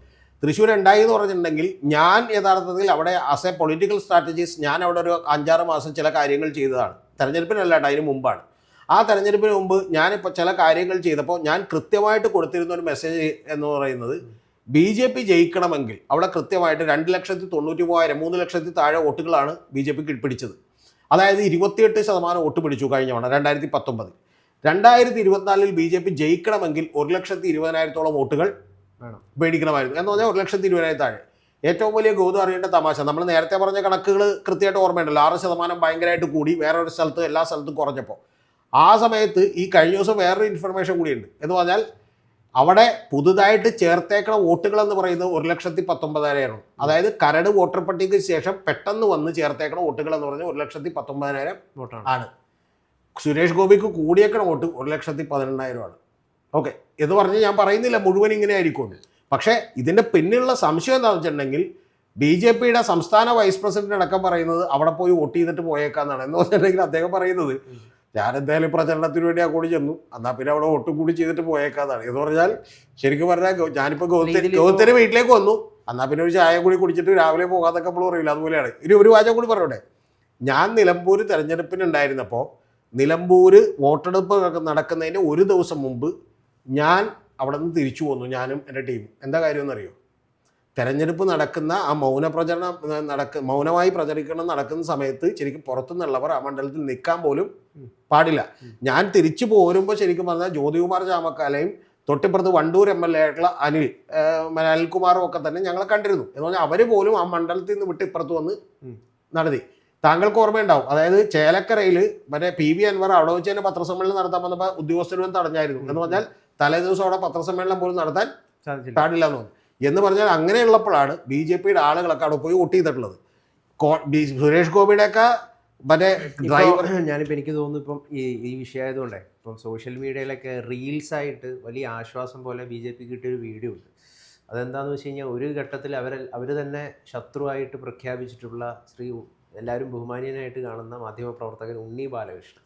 തൃശ്ശൂർ ഉണ്ടായി എന്ന് പറഞ്ഞിട്ടുണ്ടെങ്കിൽ ഞാൻ യഥാർത്ഥത്തിൽ അവിടെ ആസ് എ പൊളിറ്റിക്കൽ സ്ട്രാറ്റജീസ് ഞാൻ അവിടെ ഒരു അഞ്ചാറ് മാസം ചില കാര്യങ്ങൾ ചെയ്തതാണ്. തെരഞ്ഞെടുപ്പിനല്ല അതിന് മുമ്പാണ്. ആ തെരഞ്ഞെടുപ്പിന് മുമ്പ് ഞാനിപ്പോൾ ചില കാര്യങ്ങൾ ചെയ്തപ്പോൾ ഞാൻ കൃത്യമായിട്ട് കൊടുത്തിരുന്ന ഒരു മെസ്സേജ് എന്ന് പറയുന്നത് ബി ജെ പി ജയിക്കണമെങ്കിൽ അവിടെ കൃത്യമായിട്ട് രണ്ട് ലക്ഷത്തി തൊണ്ണൂറ്റി മൂവായിരം മൂന്ന് ലക്ഷത്തി താഴെ വോട്ടുകളാണ് ബി ജെ പിക്ക് പിടിച്ചത്. അതായത് ഇരുപത്തിയെട്ട് ശതമാനം വോട്ട് പിടിച്ചു കഴിഞ്ഞ തവണ രണ്ടായിരത്തി പത്തൊമ്പതിൽ രണ്ടായിരത്തി ഇരുപത്തിനാലിൽ ബി ജെ പി ജയിക്കണമെങ്കിൽ ഒരു ലക്ഷത്തി ഇരുപതിനായിരത്തോളം വോട്ടുകൾ വേണം. മേടിക്കണമായിരുന്നു. എന്ന് പറഞ്ഞാൽ ഒരു ലക്ഷത്തി ഇരുപതിനായിരം താഴെ. ഏറ്റവും വലിയ ഗൗതം അറിയേണ്ട തമാശ നമ്മൾ നേരത്തെ പറഞ്ഞ കണക്കുകൾ കൃത്യമായിട്ട് ഓർമ്മയുണ്ടല്ലോ. ആറ് ശതമാനം ഭയങ്കരമായിട്ട് കൂടി വേറെ ഒരു സ്ഥലത്ത് എല്ലാ സ്ഥലത്തും കുറഞ്ഞപ്പോൾ. ആ സമയത്ത് ഈ കഴിഞ്ഞ ദിവസം വേറൊരു ഇൻഫർമേഷൻ കൂടിയുണ്ട്. എന്ന് പറഞ്ഞാൽ അവിടെ പുതുതായിട്ട് ചേർത്തേക്കണ വോട്ടുകൾ എന്ന് പറയുന്നത് ഒരു ലക്ഷത്തി പത്തൊമ്പതിനായിരം അതായത് കരട് വോട്ടർ പട്ടികയ്ക്ക് ശേഷം പെട്ടെന്ന് വന്ന് ചേർത്തേക്കണ വോട്ടുകൾ എന്ന് പറഞ്ഞാൽ ഒരു ലക്ഷത്തി പത്തൊമ്പതിനായിരം വോട്ടാണ്. ആണ്. സുരേഷ് ഗോപിക്ക് കൂടിയേക്കണ വോട്ട് ഒരു ലക്ഷത്തി പതിനെണ്ണായിരമാണ്. ഓക്കെ. എന്ന് പറഞ്ഞ് ഞാൻ പറയുന്നില്ല മുഴുവൻ ഇങ്ങനെ ആയിരിക്കും. പക്ഷേ ഇതിന്റെ പിന്നിലുള്ള സംശയം എന്താണെന്ന് വെച്ചിട്ടുണ്ടെങ്കിൽ ബി ജെ പിയുടെ സംസ്ഥാന വൈസ് പ്രസിഡന്റ് അടക്കം പറയുന്നത് അവിടെ പോയി വോട്ട് ചെയ്തിട്ട് പോയേക്കാന്നാണ്. എന്ന് പറഞ്ഞിട്ടുണ്ടെങ്കിൽ അദ്ദേഹം പറയുന്നത് ഞാൻ എന്തായാലും പ്രചരണത്തിന് വേണ്ടി ആ കൂടി ചെന്നു. എന്നാൽ പിന്നെ അവിടെ ഒട്ടും കൂടി ചെയ്തിട്ട് പോയേക്കാതാണ് എന്ന് പറഞ്ഞാൽ ശരിക്കും പറഞ്ഞാൽ ഞാനിപ്പോ ഞാനിപ്പോൾ ഗോത്തരി ഗൗതത്തിന് വീട്ടിലേക്ക് വന്നു. എന്നാൽ പിന്നെ ഒരു ചായ കൂടി കുടിച്ചിട്ട് രാവിലെ പോകാതൊക്കെ നമ്മൾ പറയില്ല അതുപോലെയാണ്. ഇനി ഒരു വാചകം കൂടി പറയട്ടെ. ഞാൻ നിലമ്പൂർ തെരഞ്ഞെടുപ്പിനുണ്ടായിരുന്നപ്പോൾ നിലമ്പൂര് വോട്ടെടുപ്പ് നടക്കുന്നതിന് ഒരു ദിവസം മുമ്പ് ഞാൻ അവിടെ നിന്ന് തിരിച്ചു പോന്നു ഞാനും എന്റെ ടീമും. എന്താ കാര്യമെന്ന് അറിയോ തെരഞ്ഞെടുപ്പ് നടക്കുന്ന ആ മൗന പ്രചരണം നടക്ക മൗനമായി പ്രചരിക്കണം നടക്കുന്ന സമയത്ത് ശരിക്കും പുറത്തുനിന്നുള്ളവർ ആ മണ്ഡലത്തിൽ നിൽക്കാൻ പോലും പാടില്ല. ഞാൻ തിരിച്ചു പോരുമ്പോൾ ശരിക്കും പറഞ്ഞാൽ ജ്യോതികുമാർ ചാമക്കാലയും തൊട്ടിപ്പുറത്ത് വണ്ടൂർ എം എൽ എ ആയിട്ടുള്ള അനിൽ അനിൽകുമാറും ഒക്കെ തന്നെ ഞങ്ങളെ കണ്ടിരുന്നു. എന്ന് പറഞ്ഞാൽ അവർ പോലും ആ മണ്ഡലത്തിൽ നിന്ന് വിട്ട് ഇപ്പുറത്ത് വന്ന്. നടത്തി. താങ്കൾക്ക് ഓർമ്മയുണ്ടാവും. അതായത് ചേലക്കരയിൽ മറ്റേ പി വി അൻവർ അവിടെ വെച്ച് തന്നെ പത്രസമ്മേളനം നടത്താൻ വന്നപ്പോൾ ഉദ്യോഗസ്ഥരും തടഞ്ഞായിരുന്നു. എന്ന് പറഞ്ഞാൽ തലേ ദിവസം അവിടെ പത്രസമ്മേളനം പോലും നടത്താൻ പാടില്ല എന്ന് പറഞ്ഞു. എന്ന് പറഞ്ഞാൽ അങ്ങനെയുള്ളപ്പോഴാണ് ബി ജെ പിയുടെ ആളുകളൊക്കെ അവിടെ പോയി വോട്ട് ചെയ്തിട്ടുള്ളത്. സുരേഷ് ഗോപിയുടെയൊക്കെ മറ്റേ ഡ്രൈവർ ഞാനിപ്പോൾ എനിക്ക് തോന്നുന്നു ഇപ്പം ഈ ഈ വിഷയമായതുകൊണ്ടേ ഇപ്പം സോഷ്യൽ മീഡിയയിലൊക്കെ റീൽസ് ആയിട്ട് വലിയ ആശ്വാസം പോലെ ബി ജെ പി കിട്ടിയൊരു വീഡിയോ ഉണ്ട്. അതെന്താണെന്ന് വെച്ച് കഴിഞ്ഞാൽ ഒരു ഘട്ടത്തിൽ അവർ അവർ തന്നെ ശത്രുവായിട്ട് പ്രഖ്യാപിച്ചിട്ടുള്ള ശ്രീ എല്ലാവരും ബഹുമാനീയനായിട്ട് കാണുന്ന മാധ്യമപ്രവർത്തകൻ ഉണ്ണി ബാലകൃഷ്ണൻ.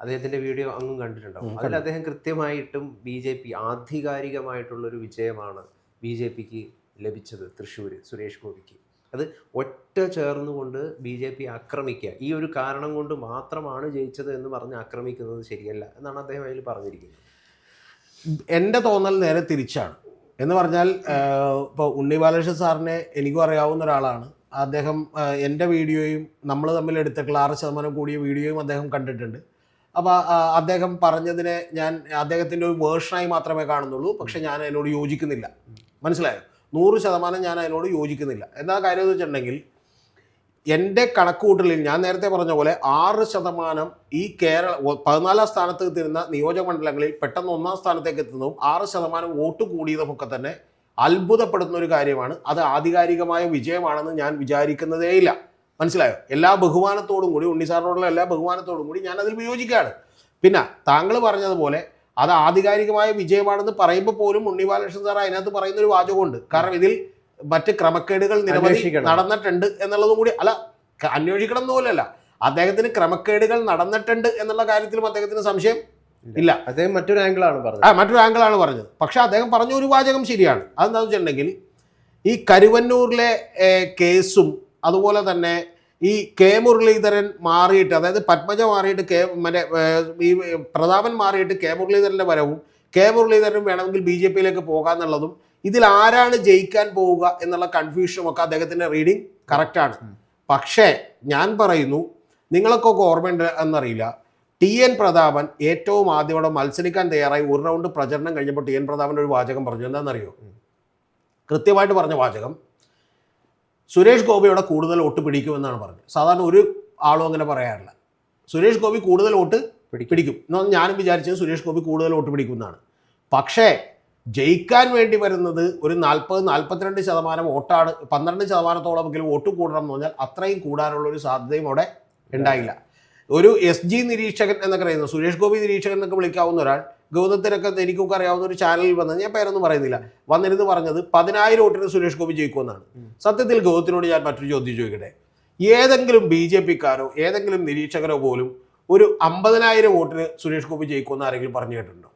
അദ്ദേഹത്തിന്റെ വീഡിയോ അങ്ങും കണ്ടിട്ടുണ്ടാവും. അതിൽ അദ്ദേഹം കൃത്യമായിട്ടും ബി ജെ പി ആധികാരികമായിട്ടുള്ളൊരു വിജയമാണ് ബി ജെ പിക്ക് ലഭിച്ചത് തൃശ്ശൂർ സുരേഷ് ഗോപിക്ക്. അത് ഒറ്റ ചേർന്നുകൊണ്ട് ബി ജെ പി ആക്രമിക്കുക. ഈ ഒരു കാരണം കൊണ്ട് മാത്രമാണ് ജയിച്ചത് എന്ന് പറഞ്ഞ് ആക്രമിക്കുന്നത് ശരിയല്ല എന്നാണ് അദ്ദേഹം അതിൽ പറഞ്ഞിരിക്കുന്നത്. എന്റെ തോന്നൽ നേരെ തിരിച്ചാണ്. എന്ന് പറഞ്ഞാൽ ഇപ്പോൾ ഉണ്ണി ബാലകൃഷ്ണൻ സാറിനെ എനിക്കും അറിയാവുന്ന ഒരാളാണ്. അദ്ദേഹം എന്റെ വീഡിയോയും നമ്മൾ തമ്മിൽ എടുത്തിട്ടുള്ള ആറ് ശതമാനം കൂടിയ വീഡിയോയും അദ്ദേഹം കണ്ടിട്ടുണ്ട്. അപ്പോൾ അദ്ദേഹം പറഞ്ഞതിനെ ഞാൻ അദ്ദേഹത്തിന്റെ ഒരു വേർഷനായി മാത്രമേ കാണുന്നുള്ളൂ. പക്ഷേ ഞാൻ അതിനോട് യോജിക്കുന്നില്ല. മനസ്സിലായോ? നൂറ് ശതമാനം ഞാൻ അതിനോട് യോജിക്കുന്നില്ല. എന്താ കാര്യം എന്ന് വെച്ചിട്ടുണ്ടെങ്കിൽ എന്റെ കണക്കുകൂട്ടലിൽ ഞാൻ നേരത്തെ പറഞ്ഞ പോലെ ആറ് ശതമാനം ഈ കേരള പതിനാലാം സ്ഥാനത്ത് എത്തിരുന്ന നിയോജക മണ്ഡലങ്ങളിൽ പെട്ടെന്ന് ഒന്നാം സ്ഥാനത്തേക്ക് എത്തുന്നതും ആറ് ശതമാനം വോട്ട് കൂടിയതുമൊക്കെ തന്നെ അത്ഭുതപ്പെടുന്ന ഒരു കാര്യമാണ്. അത് ആധികാരികമായ വിജയമാണെന്ന് ഞാൻ വിചാരിക്കുന്നതേയില്ല. മനസ്സിലായോ? എല്ലാ ബഹുമാനത്തോടും കൂടി ഉണ്ണി സാറിനോടുള്ള എല്ലാ ബഹുമാനത്തോടും കൂടി ഞാൻ അതിൽ വിയോജിക്കുകയാണ്. പിന്നെ താങ്കൾ പറഞ്ഞതുപോലെ അത് ആധികാരികമായ വിജയമാണെന്ന് പറയുമ്പോൾ പോലും ഉണ്ണി ബാലകൃഷ്ണൻ സാർ അതിനകത്ത് പറയുന്ന ഒരു വാചകമുണ്ട്. കാരണം ഇതിൽ മറ്റ് ക്രമക്കേടുകൾ നിരവധി നടന്നിട്ടുണ്ട് എന്നുള്ളതും കൂടി അല്ല അന്വേഷിക്കണം എന്ന് പോലല്ല അദ്ദേഹത്തിന് ക്രമക്കേടുകൾ നടന്നിട്ടുണ്ട് എന്നുള്ള കാര്യത്തിലും അദ്ദേഹത്തിന് സംശയം ഇല്ല. അദ്ദേഹം മറ്റൊരു ആംഗിളാണ് ആ പറഞ്ഞത്. മറ്റൊരു ആംഗിളാണ് പറഞ്ഞത്. പക്ഷെ അദ്ദേഹം പറഞ്ഞ ഒരു വാചകം ശരിയാണ്. അതെന്താണെന്ന് വെച്ചിട്ടുണ്ടെങ്കിൽ ഈ കരുവന്നൂരിലെ കേസും അതുപോലെ തന്നെ ഈ കെ മുരളീധരൻ മാറിയിട്ട് അതായത് പത്മജ മാറിയിട്ട് കെ മറ്റേ ഈ പ്രതാപൻ മാറിയിട്ട് കെ മുരളീധരന്റെ വരവും കെ മുരളീധരനും വേണമെങ്കിൽ ബി ജെ പിയിലേക്ക് പോകാന്നുള്ളതും ഇതിൽ ആരാണ് ജയിക്കാൻ പോവുക എന്നുള്ള കൺഫ്യൂഷനും ഒക്കെ അദ്ദേഹത്തിന്റെ റീഡിങ് കറക്റ്റാണ് പക്ഷേ ഞാൻ പറയുന്നു നിങ്ങൾക്കൊക്കെ ഓർമ്മയുണ്ട് എന്നറിയില്ല ടി എൻ പ്രതാപൻ ഏറ്റവും ആദ്യം അവിടെ മത്സരിക്കാൻ തയ്യാറായി ഒരു റൗണ്ട് പ്രചരണം കഴിഞ്ഞപ്പോൾ ടി എൻ പ്രതാപൻ ഒരു വാചകം പറഞ്ഞു. എന്താണെന്നറിയോ? കൃത്യമായിട്ട് പറഞ്ഞ വാചകം സുരേഷ് ഗോപിയുടെ കൂടുതൽ വോട്ട് പിടിക്കുമെന്നാണ് പറഞ്ഞത്. സാധാരണ ഒരു ആളും അങ്ങനെ പറയാറില്ല. സുരേഷ് ഗോപി കൂടുതൽ വോട്ട് പിടിക്കും. എന്നാണ് ഞാനും വിചാരിച്ചത് സുരേഷ് ഗോപി കൂടുതൽ വോട്ട് പിടിക്കുമെന്നാണ്. പക്ഷേ ജയിക്കാൻ വേണ്ടി വരുന്നത് ഒരു നാൽപ്പത് നാൽപ്പത്തിരണ്ട് ശതമാനം വോട്ടാണ് പന്ത്രണ്ട് ശതമാനത്തോളമെങ്കിലും വോട്ട് കൂടണം എന്ന് പറഞ്ഞാൽ അത്രയും കൂടാനുള്ള ഒരു സാധ്യതയും അവിടെ ഉണ്ടായില്ല. ഒരു എസ് ജി നിരീക്ഷകൻ എന്നൊക്കെ പറയുന്നത് സുരേഷ് ഗോപി നിരീക്ഷകൻ എന്നൊക്കെ വിളിക്കാവുന്ന ഒരാൾ ഗൗതത്തിനൊക്കെ എനിക്കൊക്കെ അറിയാവുന്ന ഒരു ചാനലിൽ വന്നത് ഞാൻ പേരൊന്നും പറയുന്നില്ല. വന്നിരുന്ന് പറഞ്ഞത് പതിനായിരം വോട്ടിന് സുരേഷ് ഗോപി ജയിക്കുമെന്നാണ്. സത്യത്തിൽ ഗൗതത്തിനോട് ഞാൻ മറ്റൊരു ചോദ്യം ചോദിക്കട്ടെ? ഏതെങ്കിലും ബി ജെ പിക്കാരോ ഏതെങ്കിലും നിരീക്ഷകരോ പോലും ഒരു അമ്പതിനായിരം വോട്ടിന് സുരേഷ് ഗോപി ജയിക്കുമെന്ന് ആരെങ്കിലും പറഞ്ഞു കേട്ടിട്ടുണ്ടോ.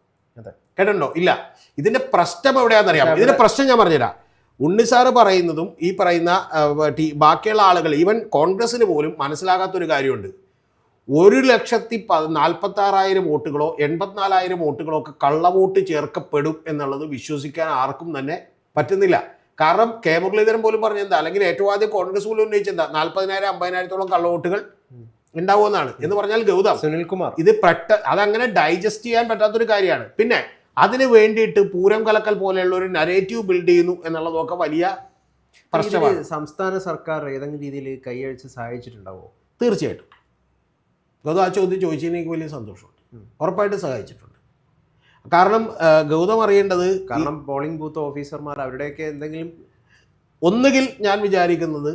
കേട്ടിട്ടുണ്ടോ? ഇല്ല. ഇതിന്റെ പ്രശ്നം എവിടെയാണെന്നറിയാം അറിയാം ഇതിന്റെ പ്രശ്നം ഞാൻ പറഞ്ഞുതരാം. ഉണ്ണിസാറ് പറയുന്നതും ഈ പറയുന്ന ബാക്കിയുള്ള ആളുകൾ ഈവൻ കോൺഗ്രസിന് പോലും മനസ്സിലാകാത്തൊരു കാര്യമുണ്ട്. ഒരു ലക്ഷത്തി പ നാൽപ്പത്തി ആറായിരം വോട്ടുകളോ എൺപത്തിനാലായിരം വോട്ടുകളോ ഒക്കെ കള്ളവോട്ട് ചേർക്കപ്പെടും എന്നുള്ളത് വിശ്വസിക്കാൻ ആർക്കും തന്നെ പറ്റുന്നില്ല. കാരണം കെ മുരളീധരൻ പോലും പറഞ്ഞെന്താ അല്ലെങ്കിൽ ഏറ്റവും ആദ്യം കോൺഗ്രസ് പോലും ഉന്നയിച്ചെന്താ നാൽപ്പതിനായിരം അമ്പതിനായിരത്തോളം കള്ളവോട്ടുകൾ ഉണ്ടാവുമെന്നാണ് എന്ന് പറഞ്ഞാൽ ഗൗതം സുനിൽകുമാർ ഇത് പെട്ട അതങ്ങനെ ഡൈജസ്റ്റ് ചെയ്യാൻ പറ്റാത്തൊരു കാര്യമാണ്. പിന്നെ അതിന് വേണ്ടിയിട്ട് പൂരം കലക്കൽ പോലെയുള്ള ഒരു നരേറ്റീവ് ബിൽഡ് ചെയ്യുന്നു എന്നുള്ളതൊക്കെ വലിയ പ്രശ്നമാണ്. സംസ്ഥാന സർക്കാർ ഏതെങ്കിലും രീതിയിൽ കൈയഴിച്ച് സഹായിച്ചിട്ടുണ്ടാവോ? തീർച്ചയായിട്ടും. ഗൗതം ആ ചോദ്യം ചോദിച്ചതിന് എനിക്ക് വലിയ സന്തോഷമുണ്ട്. ഉറപ്പായിട്ട് സഹായിച്ചിട്ടുണ്ട്. കാരണം ഗൗതം അറിയേണ്ടത് കാരണം പോളിംഗ് ബൂത്ത് ഓഫീസർമാർ അവരുടെയൊക്കെ എന്തെങ്കിലും ഒന്നുകിൽ ഞാൻ വിചാരിക്കുന്നത്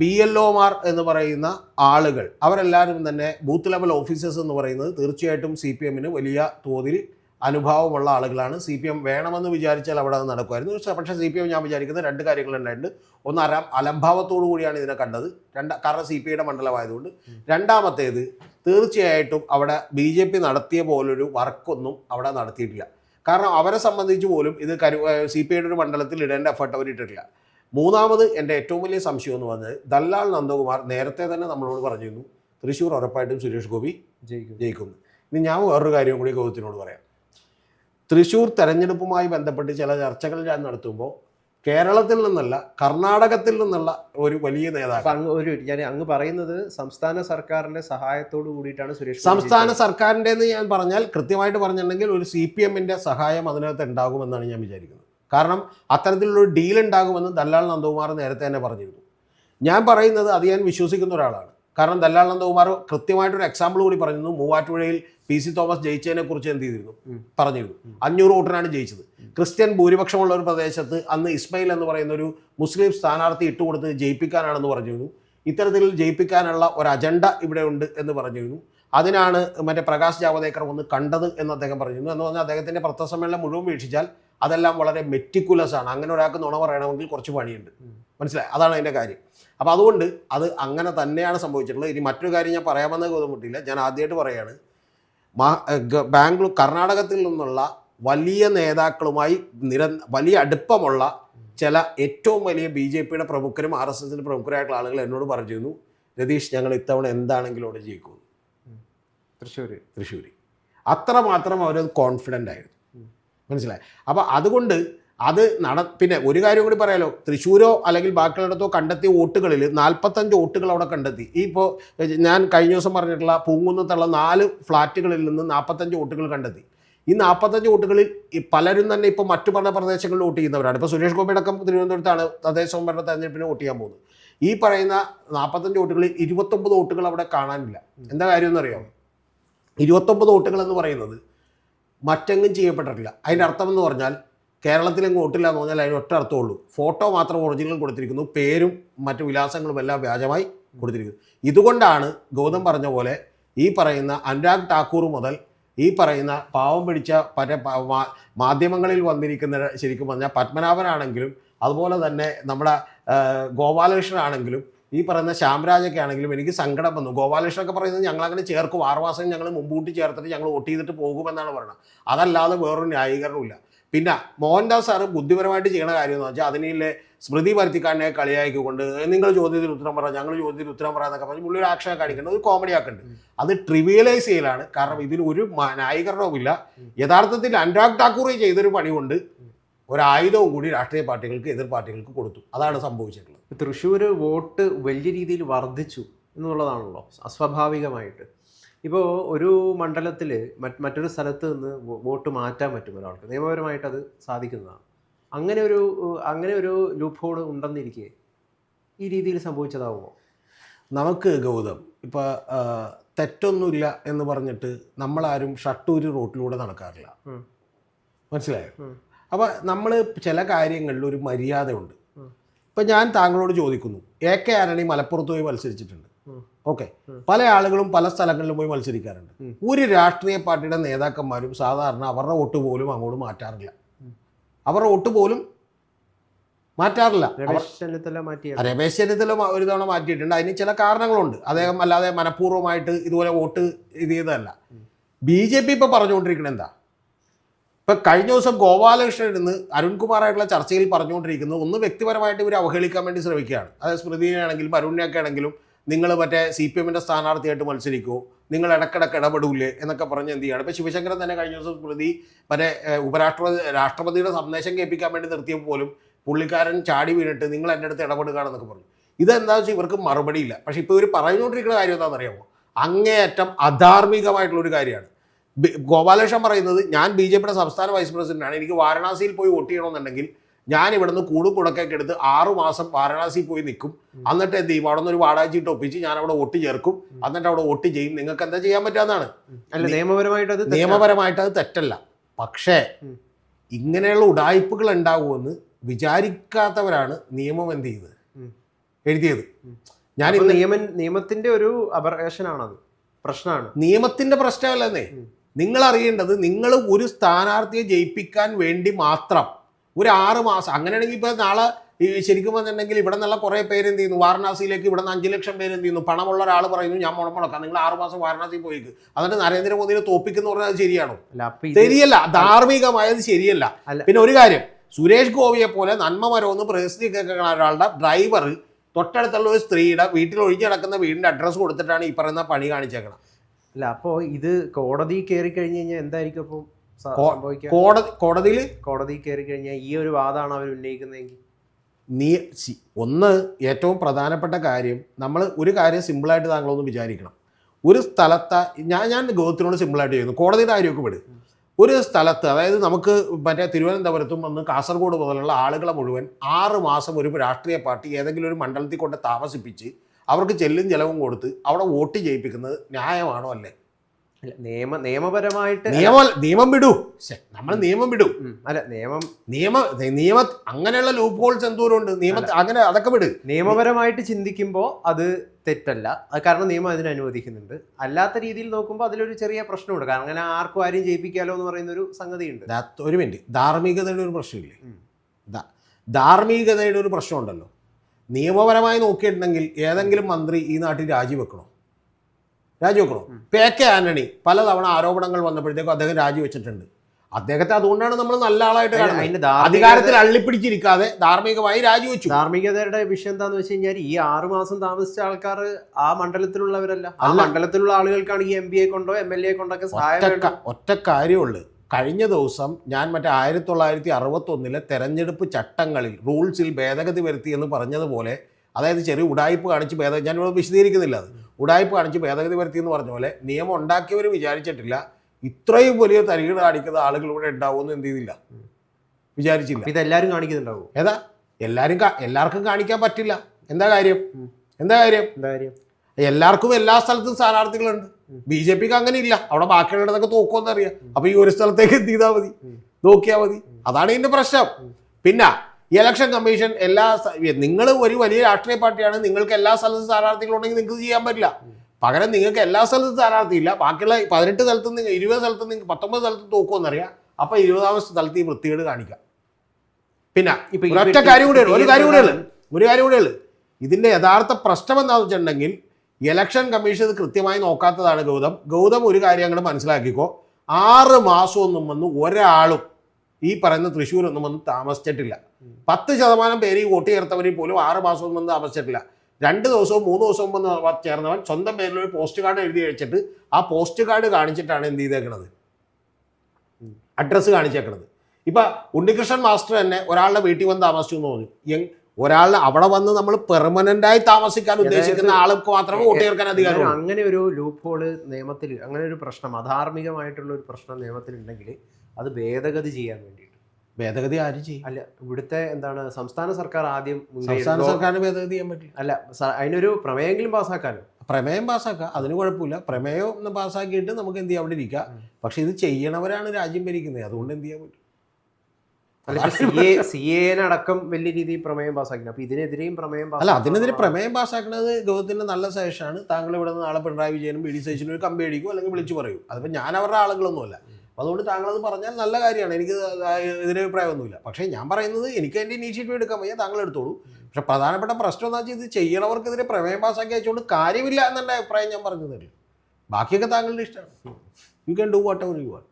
ബി എൽ ഒമാർ എന്ന് പറയുന്ന ആളുകൾ അവരെല്ലാവരും തന്നെ ബൂത്ത് ലെവൽ ഓഫീസേഴ്സ് എന്ന് പറയുന്നത് തീർച്ചയായിട്ടും സി പി എമ്മിന് വലിയ തോതിൽ അനുഭാവമുള്ള ആളുകളാണ്. സി പി എം വേണമെന്ന് വിചാരിച്ചാൽ അവിടെ അത് നടക്കുമായിരുന്നു. പക്ഷേ- സി പി എം ഞാൻ വിചാരിക്കുന്നത് രണ്ട് കാര്യങ്ങളുണ്ടായിട്ടുണ്ട് ഒന്ന് അരം അലംഭാവത്തോടു കൂടിയാണ് ഇതിനെ കണ്ടത്. രണ്ട് കാരണം സി പി ഐയുടെ മണ്ഡലമായതുകൊണ്ട്. രണ്ടാമത്തേത് തീർച്ചയായിട്ടും അവിടെ ബി ജെ പി നടത്തിയ പോലൊരു വർക്കൊന്നും അവിടെ നടത്തിയിട്ടില്ല. കാരണം അവരെ സംബന്ധിച്ച് പോലും ഇത് കരു സി പി ഐയുടെ ഒരു മണ്ഡലത്തിൽ ഇടേണ്ട എഫേർട്ട് അവർ ഇട്ടിട്ടില്ല. മൂന്നാമത് എന്റെ ഏറ്റവും വലിയ സംശയം എന്ന് പറഞ്ഞത് ദല്ലാൽ നന്ദകുമാർ നേരത്തെ തന്നെ നമ്മളോട് പറഞ്ഞിരുന്നു. തൃശ്ശൂർ ഉറപ്പായിട്ടും സുരേഷ് ഗോപി ജയിക്കും. ജയിക്കും. ഇനി ഞാൻ വേറൊരു കാര്യം കൂടി ഗൗതത്തിനോട് പറയാം. തൃശ്ശൂർ തെരഞ്ഞെടുപ്പുമായി ബന്ധപ്പെട്ട് ചില ചർച്ചകൾ ഞാൻ നടത്തുമ്പോൾ കേരളത്തിൽ നിന്നല്ല കർണാടകത്തിൽ നിന്നുള്ള ഒരു വലിയ നേതാവ് അങ്ങ് ഒരു ഞാൻ അങ്ങ് പറയുന്നത് സംസ്ഥാന സർക്കാരിന്റെ സഹായത്തോട് കൂടിയിട്ടാണ് സുരേഷ് സംസ്ഥാന. സർക്കാരിന്റെ എന്ന് ഞാൻ പറഞ്ഞാൽ കൃത്യമായിട്ട് പറഞ്ഞിട്ടുണ്ടെങ്കിൽ ഒരു സി പി എമ്മിന്റെ സഹായം അതിനകത്ത് ഉണ്ടാകുമെന്നാണ് ഞാൻ വിചാരിക്കുന്നത്. കാരണം അത്തരത്തിലുള്ളൊരു ഡീൽ ഉണ്ടാകുമെന്ന് ദല്ലാൽ നന്ദകുമാർ നേരത്തെ തന്നെ പറഞ്ഞിരുന്നു. ഞാൻ പറയുന്നത് അത് ഞാൻ വിശ്വസിക്കുന്ന ഒരാളാണ്. കാരണം കൃത്യമായിട്ട് കൃത്യമായിട്ടൊരു എക്സാമ്പിൾ കൂടി പറഞ്ഞിരുന്നു. മൂവാറ്റുപുഴയിൽ പി സി തോമസ് ജയിച്ചതിനെ കുറിച്ച് എന്ത് ചെയ്തിരുന്നു. പറഞ്ഞിരുന്നു. അഞ്ഞൂറ് വോട്ടിനാണ് ജയിച്ചത്. ക്രിസ്ത്യൻ ഭൂരിപക്ഷമുള്ള ഒരു പ്രദേശത്ത് അന്ന് ഇസ്മയിൽ എന്ന് പറയുന്ന ഒരു മുസ്ലിം സ്ഥാനാർത്ഥി ഇട്ടുകൊടുത്ത് ജയിപ്പിക്കാനാണെന്ന് പറഞ്ഞിരുന്നു. ഇത്തരത്തിൽ ജയിപ്പിക്കാനുള്ള ഒരു അജണ്ട ഇവിടെ ഉണ്ട് എന്ന് പറഞ്ഞിരുന്നു. അതിനാണ് മറ്റേ പ്രകാശ് ജാവദേക്കർ ഒന്ന് കണ്ടത് എന്ന് അദ്ദേഹം പറഞ്ഞിരുന്നു. എന്ന് പറഞ്ഞാൽ അദ്ദേഹത്തിന്റെ പത്രസമ്മേളനം മുഴുവൻ വീക്ഷിച്ചാൽ അതെല്ലാം വളരെ മെറ്റിക്കുലസ് ആണ് അങ്ങനെ ഒരാൾക്ക് നുണ പറയണമെങ്കിൽ കുറച്ച് പണിയുണ്ട്. മനസ്സിലായി? അതാണ് അതിന്റെ കാര്യം. അപ്പോൾ അതുകൊണ്ട് അത് അങ്ങനെ തന്നെയാണ് സംഭവിച്ചിട്ടുള്ളത്. ഇനി മറ്റൊരു കാര്യം ഞാൻ പറയാമെന്ന് ബുദ്ധിമുട്ടില്ല ഞാൻ ആദ്യമായിട്ട് പറയാണ് ഗ- ബാംഗ്ലൂർ കർണാടകത്തിൽ നിന്നുള്ള വലിയ നേതാക്കളുമായി നിര വലിയ അടുപ്പമുള്ള ചില ഏറ്റവും വലിയ ബി ജെ പിയുടെ പ്രമുഖരും ആർ എസ് എസിന്റെ പ്രമുഖരായിട്ടുള്ള ആളുകൾ എന്നോട് പറഞ്ഞിരുന്നു രതീഷ് ഞങ്ങൾ ഇത്തവണ എന്താണെങ്കിലും അവിടെ ജയിക്കും. തൃശ്ശൂർ തൃശ്ശൂർ അത്രമാത്രം അവരത് കോൺഫിഡന്റ് ആയിരുന്നു. മനസ്സിലായി? അപ്പോൾ അതുകൊണ്ട് അത് നട പിന്നെ ഒരു കാര്യം കൂടി പറയാലോ. തൃശ്ശൂരോ അല്ലെങ്കിൽ ബാക്കിയുള്ളിടത്തോ കണ്ടെത്തിയ വോട്ടുകളിൽ നാൽപ്പത്തഞ്ച് വോട്ടുകൾ അവിടെ കണ്ടെത്തി. ഈ ഇപ്പോൾ ഞാൻ കഴിഞ്ഞ ദിവസം പറഞ്ഞിട്ടുള്ള പൂങ്കുന്നത്തുള്ള നാല് ഫ്ലാറ്റുകളിൽ നിന്ന് നാൽപ്പത്തഞ്ച് വോട്ടുകൾ കണ്ടെത്തി. ഈ നാൽപ്പത്തഞ്ച് വോട്ടുകളിൽ പലരും തന്നെ ഇപ്പോൾ മറ്റു പല പ്രദേശങ്ങളിൽ വോട്ട് ചെയ്യുന്നവരാണ്. ഇപ്പോൾ സുരേഷ് ഗോപി അടക്കം തിരുവനന്തപുരത്താണ് തദ്ദേശ സ്വയംഭരണ തെരഞ്ഞെടുപ്പിന് വോട്ട് ചെയ്യാൻ പോകുന്നത്. ഈ പറയുന്ന നാൽപ്പത്തഞ്ച് വോട്ടുകളിൽ ഇരുപത്തൊമ്പത് വോട്ടുകൾ അവിടെ കാണാനില്ല. എന്താ കാര്യം എന്നറിയാമോ ഇരുപത്തൊമ്പത് വോട്ടുകൾ എന്ന് പറയുന്നത് മറ്റെങ്ങും ചെയ്യപ്പെട്ടിട്ടില്ല. അതിന്റെ അർത്ഥം എന്ന് പറഞ്ഞാൽ കേരളത്തിലെങ്ങും ഒട്ടില്ല എന്ന് പറഞ്ഞാൽ അതിന് ഒറ്റ അർത്ഥമുള്ളൂ. ഫോട്ടോ മാത്രം ഒറിജിനൽ കൊടുത്തിരിക്കുന്നു പേരും മറ്റു വിലാസങ്ങളും എല്ലാം വ്യാജമായി കൊടുത്തിരിക്കുന്നു. ഇതുകൊണ്ടാണ് ഗൗതം പറഞ്ഞ പോലെ ഈ പറയുന്ന അനുരാഗ് ഠാക്കൂർ മുതൽ ഈ പറയുന്ന പാവം പിടിച്ച പല മാധ്യമങ്ങളിൽ വന്നിരിക്കുന്ന ശരിക്കും പറഞ്ഞാൽ പത്മനാഭനാണെങ്കിലും അതുപോലെ തന്നെ നമ്മുടെ ഗോപാലകൃഷ്ണൻ ആണെങ്കിലും ഈ പറയുന്ന ശ്യാമരാജൊക്കെ ആണെങ്കിലും എനിക്ക് സങ്കടം വന്നു. ഗോപാലകൃഷ്ണനൊക്കെ പറയുന്നത് ഞങ്ങൾ അങ്ങനെ ചേർക്കും. ആറുമാസം ഞങ്ങൾ മുമ്പൂട്ടി ചേർത്തിട്ട് ഞങ്ങൾ വോട്ട് ചെയ്തിട്ട് പോകുമെന്നാണ് പറയുന്നത് അതല്ലാതെ വേറൊരു ന്യായീകരണമില്ല പിന്നെ മോഹൻദാസ് സാറ് ബുദ്ധിപരമായിട്ട് ചെയ്യണ കാര്യം എന്ന് വെച്ചാൽ അതിനെ സ്മൃതി പരുത്തിക്കാരനെ കളിയാക്കിക്കൊണ്ട് നിങ്ങൾ ചോദ്യത്തിന് ഉത്തരം പറ ഞങ്ങൾ ചോദ്യത്തിന് ഉത്തരം പറയാന്നൊക്കെ പറഞ്ഞ് പുള്ളി ഒരു ആക്ഷൻ കാണിക്കുന്നത് ഒരു കോമഡി ആക്കുന്നുണ്ട് അത് ട്രിവിയലൈസ് ചെയ്യലാണ്. കാരണം ഇതിന് ഒരു ന്യായീകരണവുമില്ല യഥാർത്ഥത്തിൽ അനുരാഗ് ഠാക്കൂർ ചെയ്തൊരു പണി കൊണ്ട് ഒരായുധവും കൂടി രാഷ്ട്രീയ പാർട്ടികൾക്ക് എതിർ പാർട്ടികൾക്ക് കൊടുത്തു. അതാണ് സംഭവിച്ചിട്ടുള്ളത്. തൃശ്ശൂർ വോട്ട് വലിയ രീതിയിൽ വർദ്ധിച്ചു എന്നുള്ളതാണല്ലോ. അസ്വാഭാവികമായിട്ട്. ഇപ്പോൾ ഒരു മണ്ഡലത്തിൽ മറ്റൊരു സ്ഥലത്ത് നിന്ന് വോട്ട് മാറ്റാൻ പറ്റും ഒരാൾക്ക്. നിയമപരമായിട്ട് അത് സാധിക്കുന്നതാണ്. അങ്ങനെ ഒരു അങ്ങനെ ഒരു ലൂപ്പ് ഹോൾ ഉണ്ടെന്നിരിക്കെ ഈ രീതിയിൽ സംഭവിച്ചതാവുമോ? നമുക്ക് ഗൗതം ഇപ്പോൾ തെറ്റൊന്നുമില്ല എന്ന് പറഞ്ഞിട്ട് നമ്മളാരും ഷട്ടൂര് റോട്ടിലൂടെ നടക്കാറില്ല. മനസ്സിലായോ. അപ്പോൾ നമ്മൾ ചില കാര്യങ്ങളിൽ ഒരു മര്യാദയുണ്ട്. ഇപ്പം ഞാൻ താങ്കളോട് ചോദിക്കുന്നു. എ കെ ആന്റണി മലപ്പുറത്ത് പോയി മത്സരിച്ചിട്ടുണ്ട്. ഓക്കെ. പല ആളുകളും പല സ്ഥലങ്ങളിലും പോയി മത്സരിക്കാറുണ്ട്. ഒരു രാഷ്ട്രീയ പാർട്ടിയുടെ നേതാക്കന്മാരും സാധാരണ അവരുടെ വോട്ട് പോലും അങ്ങോട്ട് മാറ്റാറില്ല. അവരുടെ വോട്ട് പോലും മാറ്റാറില്ല. രമേശ് ചെന്നിത്തല ഒരു തവണ മാറ്റിയിട്ടുണ്ട്. അതിന് ചില കാരണങ്ങളുണ്ട്. അദ്ദേഹം അല്ലാതെ മനഃപൂർവമായിട്ട് ഇതുപോലെ വോട്ട് ഇത് ചെയ്തതല്ല. ബി ജെ പി ഇപ്പൊ പറഞ്ഞുകൊണ്ടിരിക്കുന്നത് എന്താ? ഇപ്പൊ കഴിഞ്ഞ ദിവസം ഗോപാലകൃഷ്ണൻ ഇന്ന് അരുൺകുമാറായിട്ടുള്ള ചർച്ചയിൽ പറഞ്ഞുകൊണ്ടിരിക്കുന്നത് ഒന്ന് വ്യക്തിപരമായിട്ട് ഇവർ അവഹേളിക്കാൻ വേണ്ടി ശ്രമിക്കുകയാണ്. അതായത് സ്മൃതിയാണെങ്കിലും അരുണിനെയൊക്കെ ആണെങ്കിലും നിങ്ങൾ മറ്റേ സി പി എമ്മിന്റെ സ്ഥാനാർത്ഥിയായിട്ട് മത്സരിക്കുമോ നിങ്ങൾ ഇടക്കിടക്ക് ഇടപെടൂലേ എന്നൊക്കെ പറഞ്ഞ് എന്ത് ചെയ്യണം. ഇപ്പം ശിവശങ്കരൻ തന്നെ കഴിഞ്ഞ ദിവസം പ്രതി മറ്റേ ഉപരാഷ്ട്രപതി രാഷ്ട്രപതിയുടെ സന്ദേശം കേൾപ്പിക്കാൻ വേണ്ടി നിർത്തിയപ്പോൾ പോലും പുള്ളിക്കാരൻ ചാടി വീണിട്ട് നിങ്ങൾ എന്റെ അടുത്ത് ഇടപെടുകയാണെന്നൊക്കെ പറഞ്ഞു. ഇതെന്താ വെച്ചാൽ ഇവർക്ക് മറുപടിയില്ല പക്ഷേ ഇപ്പോൾ ഇവർ പറഞ്ഞുകൊണ്ടിരിക്കുന്ന കാര്യം എന്താണെന്ന് അറിയാമോ അങ്ങേയറ്റം അധാർമികമായിട്ടുള്ളൊരു കാര്യമാണ്. ഗോപാലകൃഷ്ണൻ പറയുന്നത് ഞാൻ ബി ജെ പിയുടെ സംസ്ഥാന വൈസ് പ്രസിഡന്റാണ് എനിക്ക് വാരണാസിയിൽ പോയി വോട്ട് ചെയ്യണമെന്നുണ്ടെങ്കിൽ ഞാൻ ഇവിടുന്ന് കൂടും കുടക്കൊക്കെ എടുത്ത് ആറുമാസം വാരണാസി പോയി നിൽക്കും. എന്നിട്ട് എന്ത് ചെയ്യും? അവിടെ നിന്ന് ഒരു വാടക ചീട്ട് ഒപ്പിച്ച് ഞാൻ അവിടെ വോട്ട് ചേർക്കും. എന്നിട്ട് അവിടെ വോട്ട് ചെയ്യും. നിങ്ങൾക്ക് എന്താ ചെയ്യാൻ പറ്റാന്നാണ്. നിയമപരമായിട്ട് അത് നിയമപരമായിട്ട് അത് തെറ്റല്ല. പക്ഷേ. ഇങ്ങനെയുള്ള ഉടായ്പകൾ ഉണ്ടാകുമെന്ന് വിചാരിക്കാത്തവരാണ് നിയമം എന്ത് ചെയ്തത്? എഴുതിയത്. ഞാൻ നിയമം നിയമത്തിന്റെ ഒരു അപർവേഷനാണത് പ്രശ്നമാണ്. നിയമത്തിന്റെ പ്രശ്നമല്ലെന്നേ. നിങ്ങൾ അറിയേണ്ടത് നിങ്ങൾ ഒരു സ്ഥാനാർത്ഥിയെ ജയിപ്പിക്കാൻ വേണ്ടി മാത്രം ഒരു ആറ് മാസം. അങ്ങനെയാണെങ്കിൽ ഇപ്പൊ നാളെ ഈ ശരിക്കും പറഞ്ഞിട്ടുണ്ടെങ്കിൽ ഇവിടെ നിന്നുള്ള കുറേ പേര് എന്ത് ചെയ്യുന്നു? വാരണാസിയിലേക്ക് ഇവിടെ നിന്ന് അഞ്ച് ലക്ഷം പേര് എന്ത് ചെയ്യുന്നു? പണമുള്ള ഒരാൾ പറയുന്നു ഞാൻ മുട നിങ്ങൾ ആറ് മാസം വാരണാസി പോയിക്ക്. എന്നിട്ട് നരേന്ദ്രമോദിനെ തോപ്പിക്കുന്ന പറഞ്ഞാൽ അത് ശരിയാണോ? ശരിയല്ല ധാർമ്മികമായത് ശരിയല്ല. പിന്നെ ഒരു കാര്യം സുരേഷ് ഗോപിയെ പോലെ നന്മ മരമെന്ന് കേൾക്കുന്ന ഒരാളുടെ ഡ്രൈവർ തൊട്ടടുത്തുള്ള ഒരു സ്ത്രീയുടെ വീട്ടിൽ ഒഴിഞ്ഞു കിടക്കുന്ന വീടിന്റെ അഡ്രസ്സ് കൊടുത്തിട്ടാണ് ഈ പറയുന്ന പണി കാണിച്ചേക്കണം അല്ല അപ്പോൾ ഇത് കോടതി കയറി കഴിഞ്ഞ് കഴിഞ്ഞാൽ എന്തായിരിക്കും അപ്പോൾ കോടതി കോടതിയിൽ കോടതി കയറി കഴിഞ്ഞാൽ ഈ ഒരു വാദമാണ് അവർ ഉന്നയിക്കുന്നതെങ്കിൽ. നീ ഒന്ന് ഏറ്റവും പ്രധാനപ്പെട്ട കാര്യം നമ്മൾ ഒരു കാര്യം സിമ്പിളായിട്ട് താങ്കളൊന്ന് വിചാരിക്കണം. ഒരു സ്ഥലത്ത് ഞാൻ ഞാൻ ഗോത്തിനോട് സിമ്പിളായിട്ട് ചെയ്യുന്നു കോടതിയുടെ കാര്യമൊക്കെ വിട്. ഒരു സ്ഥലത്ത് അതായത് നമുക്ക് മറ്റേ തിരുവനന്തപുരത്തും വന്ന് കാസർഗോഡ് മുതലുള്ള ആളുകളെ മുഴുവൻ ആറ് മാസം ഒരു രാഷ്ട്രീയ പാർട്ടി ഏതെങ്കിലും ഒരു മണ്ഡലത്തിൽ കൊണ്ട് താമസിപ്പിച്ച് അവർക്ക് ചെല്ലും ചെലവും കൊടുത്ത് അവിടെ വോട്ട് ചെയ്യിപ്പിക്കുന്നത് ന്യായമാണോ അല്ല? നിയമ നിയമപരമായിട്ട് നിയമം നിയമം വിടൂ. നമ്മൾ നിയമം വിടൂ. അല്ല നിയമം നിയമ നിയമ അങ്ങനെയുള്ള ലൂപ്പ് ഹോൾസ് എന്തോരമുണ്ട് നിയമ അങ്ങനെ അതൊക്കെ വിട്. നിയമപരമായിട്ട് ചിന്തിക്കുമ്പോൾ അത് തെറ്റല്ല. അത് കാരണം നിയമം അതിന് അനുവദിക്കുന്നുണ്ട്. അല്ലാത്ത രീതിയിൽ നോക്കുമ്പോൾ അതിലൊരു ചെറിയ പ്രശ്നമുണ്ട്. കാരണം അങ്ങനെ ആർക്കും ആരെയും ജയിപ്പിക്കാലോ എന്ന് പറയുന്ന ഒരു സംഗതിയുണ്ട് ഒരു മിനിറ്റ്. ധാർമ്മികതയുടെ ഒരു പ്രശ്നമില്ലേ? ധാർമ്മികതയുടെ ഒരു പ്രശ്നമുണ്ടല്ലോ. നിയമപരമായി നോക്കിയിട്ടുണ്ടെങ്കിൽ ഏതെങ്കിലും മന്ത്രി ഈ നാട്ടിൽ രാജിവെക്കണോ? രാജിവെക്കണോ. പേ കെ ആന്റണി പലതവണ ആരോപണങ്ങൾ വന്നപ്പോഴത്തേക്കും അദ്ദേഹം രാജിവെച്ചിട്ടുണ്ട്. അദ്ദേഹത്തെ അതുകൊണ്ടാണ് നമ്മൾ നല്ല ആളായിട്ട് കാണുന്നത്. അധികാരത്തിൽ അള്ളിപ്പിടിച്ചിരിക്കാതെ ധാർമ്മികമായി രാജിവെച്ചു. ധാർമ്മികതയുടെ വിഷയം എന്താന്ന് വെച്ച് കഴിഞ്ഞാൽ ഈ ആറു മാസം താമസിച്ച ആൾക്കാർ ആ മണ്ഡലത്തിലുള്ളവരല്ല. ആ മണ്ഡലത്തിലുള്ള ആളുകൾക്കാണ് ഈ എം പി എ കൊണ്ടോ എം എൽ എ കൊണ്ടൊക്കെ സഹായം ഒറ്റ കാര്യമുള്ളു കഴിഞ്ഞ ദിവസം ഞാൻ മറ്റേ ആയിരത്തി തൊള്ളായിരത്തി അറുപത്തി ഒന്നിലെ തെരഞ്ഞെടുപ്പ് ചട്ടങ്ങളിൽ റൂൾസിൽ ഭേദഗതി വരുത്തി എന്ന് പറഞ്ഞതുപോലെ അതായത് ചെറിയ ഉടായ്പ് കാണിച്ച് ഭേദഗതി ഞാൻ ഇവിടെ വിശദീകരിക്കുന്നില്ല അത്. ഉടായ്പ് കാണിച്ച് ഭേദഗതി വരുത്തി എന്ന് പറഞ്ഞ പോലെ നിയമം ഉണ്ടാക്കിയവർ വിചാരിച്ചിട്ടില്ല. ഇത്രയും വലിയ തരികിട കാണിക്കുന്ന ആളുകൾ ഇവിടെ ഉണ്ടാവുമെന്ന് എന്ത് ചെയ്തില്ല? വിചാരിച്ചില്ല. ഇതെല്ലാവരും കാണിക്കുന്നുണ്ടാവും? ഏതാ? എല്ലാവരും എല്ലാവർക്കും കാണിക്കാൻ പറ്റില്ല. എന്താ കാര്യം? എന്താ കാര്യം? എന്താ കാര്യം? എല്ലാവർക്കും എല്ലാ സ്ഥലത്തും സ്ഥാനാർത്ഥികളുണ്ട്. ബി ജെ പിക്ക് അങ്ങനെ ഇല്ല അവിടെ ബാക്കിയുള്ളിടത്തൊക്കെ തോക്കുമെന്ന് അറിയാം അപ്പൊ ഈ ഒരു സ്ഥലത്തേക്ക് എന്ത് ചെയ്താൽ മതി. നോക്കിയാൽ മതി. അതാണ് ഇതിന്റെ പ്രശ്നം. പിന്നെ ഇലക്ഷൻ കമ്മീഷൻ എല്ലാ നിങ്ങൾ ഒരു വലിയ രാഷ്ട്രീയ പാർട്ടിയാണ് നിങ്ങൾക്ക് എല്ലാ സ്ഥലത്തും സ്ഥാനാർത്ഥികളുണ്ടെങ്കിൽ നിങ്ങൾക്ക് ചെയ്യാൻ പറ്റില്ല. പകരം നിങ്ങൾക്ക് എല്ലാ സ്ഥലത്തും സ്ഥാനാർത്ഥിയില്ല ബാക്കിയുള്ള പതിനെട്ട് സ്ഥലത്തും നിങ്ങൾ ഇരുപത് സ്ഥലത്തും നിങ്ങൾക്ക് പത്തൊമ്പത് സ്ഥലത്തും തോക്കുമെന്നറിയാം അപ്പൊ ഇരുപതാമത് സ്ഥലത്ത് ഈ വൃത്തികേട് കാണിക്കാം. പിന്നെ ഇപ്പൊ ഒറ്റ കാര്യം കൂടെ ഒരു കാര്യം കൂടെ ഒരു കാര്യം കൂടെ ഉള്ളു. ഇതിന്റെ യഥാർത്ഥ പ്രശ്നം എന്താണെന്ന് വെച്ചിട്ടുണ്ടെങ്കിൽ ഇലക്ഷൻ കമ്മീഷൻ ഇത് കൃത്യമായി നോക്കാത്തതാണ് ഗൗതം. ഗൗതം ഒരു കാര്യം അങ്ങോട്ട് മനസ്സിലാക്കിക്കോ. ആറ് മാസമൊന്നും വന്ന് ഒരാളും ഈ പറയുന്ന തൃശ്ശൂരൊന്നും വന്ന് താമസിച്ചിട്ടില്ല. പത്ത് ശതമാനം പേര് ഈ വോട്ട് ചേർത്തവരിൽ പോലും ആറ് മാസവും വന്ന് താമസിച്ചിട്ടില്ല. രണ്ട് ദിവസവും മൂന്ന് ദിവസവും വന്ന് ചേർന്നവൻ സ്വന്തം പേരിൽ ഒരു പോസ്റ്റ് കാർഡ് എഴുതി വെച്ചിട്ട് ആ പോസ്റ്റ് കാർഡ് കാണിച്ചിട്ടാണ് എന്ത് ചെയ്തേക്കണത്. അഡ്രസ്സ് കാണിച്ചേക്കണത്. ഇപ്പൊ ഉണ്ണികൃഷ്ണൻ മാസ്റ്റർ തന്നെ ഒരാളുടെ വീട്ടിൽ വന്ന് താമസിച്ചു എന്ന് പറഞ്ഞു ഒരാൾ ഒരാളുടെ അവിടെ വന്ന് നമ്മൾ പെർമനന്റ് ആയി താമസിക്കാൻ ഉദ്ദേശിക്കുന്ന ആൾക്ക് മാത്രമേ വോട്ട് ചേർക്കാൻ അധികാരമുള്ളൂ. അങ്ങനെ ഒരു ലൂപ്പ് ഹോൾ നിയമത്തിൽ അങ്ങനെ ഒരു പ്രശ്നം അധാർമികമായിട്ടുള്ള ഒരു പ്രശ്നം നിയമത്തിൽ ഉണ്ടെങ്കിൽ അത് ഭേദഗതി ചെയ്യാൻ വേണ്ടിയിട്ട്. ഭേദഗതി ആരും ചെയ്യും അല്ല ഇവിടുത്തെ എന്താണ് സംസ്ഥാന സർക്കാർ ആദ്യം സംസ്ഥാന സർക്കാരിന് ഭേദഗതി ചെയ്യാൻ പറ്റില്ല. അല്ല അതിനൊരു പ്രമേയെങ്കിലും പാസ്സാക്കാലോ? പ്രമേയം പാസ്സാക്കാം അതിന് കുഴപ്പമില്ല. പ്രമേയം ഒന്ന് പാസ്സാക്കിയിട്ട് നമുക്ക് എന്ത് ചെയ്യാൻ അവിടെ ഇരിക്കാം. പക്ഷെ ഇത് ചെയ്യണവരാണ് രാജ്യം ഭരിക്കുന്നത്. അതുകൊണ്ട് എന്ത് ചെയ്യാൻ പറ്റും? സി എനടക്കം വലിയ രീതിയിൽ പ്രമേയം പാസ്സാക്കണം അപ്പൊ ഇതിനെതിരെയും പ്രമേയം അല്ല. അതിനെതിരെ പ്രമേയം പാസ്സാക്കുന്നത് ഗവത്തിന്റെ നല്ല സജഷനാണ് താങ്കൾ ഇവിടെ നിന്ന് നാളെ പിണറായി വിജയനും ബി ഡി സതീശനും ഒരു കമ്പി അടിക്കും അല്ലെങ്കിൽ വിളിച്ചു പറയും. അതിപ്പോൾ ഞാൻ അവരുടെ ആളുകളൊന്നുമല്ല. അതുകൊണ്ട് താങ്കൾ അത് പറഞ്ഞാൽ നല്ല കാര്യമാണ്. എനിക്ക് ഇതിന് അഭിപ്രായമൊന്നുമില്ല. പക്ഷേ ഞാൻ പറയുന്നത് എനിക്ക് അതിന്റെ ഇനീഷ്യേറ്റീവ് എടുക്കാൻ വയ്യ താങ്കൾ എടുത്തോളൂ. പക്ഷെ പ്രധാനപ്പെട്ട പ്രശ്നം എന്താ വെച്ചാൽ ഇത് ചെയ്യണവർക്കെതിരെ പ്രമേയം പാസ്സാക്കി അയച്ചുകൊണ്ട് കാര്യമില്ല എന്നെ അഭിപ്രായം ഞാൻ പറഞ്ഞു ബാക്കിയൊക്കെ താങ്കളുടെ ഇഷ്ടമാണ്. You can do whatever you want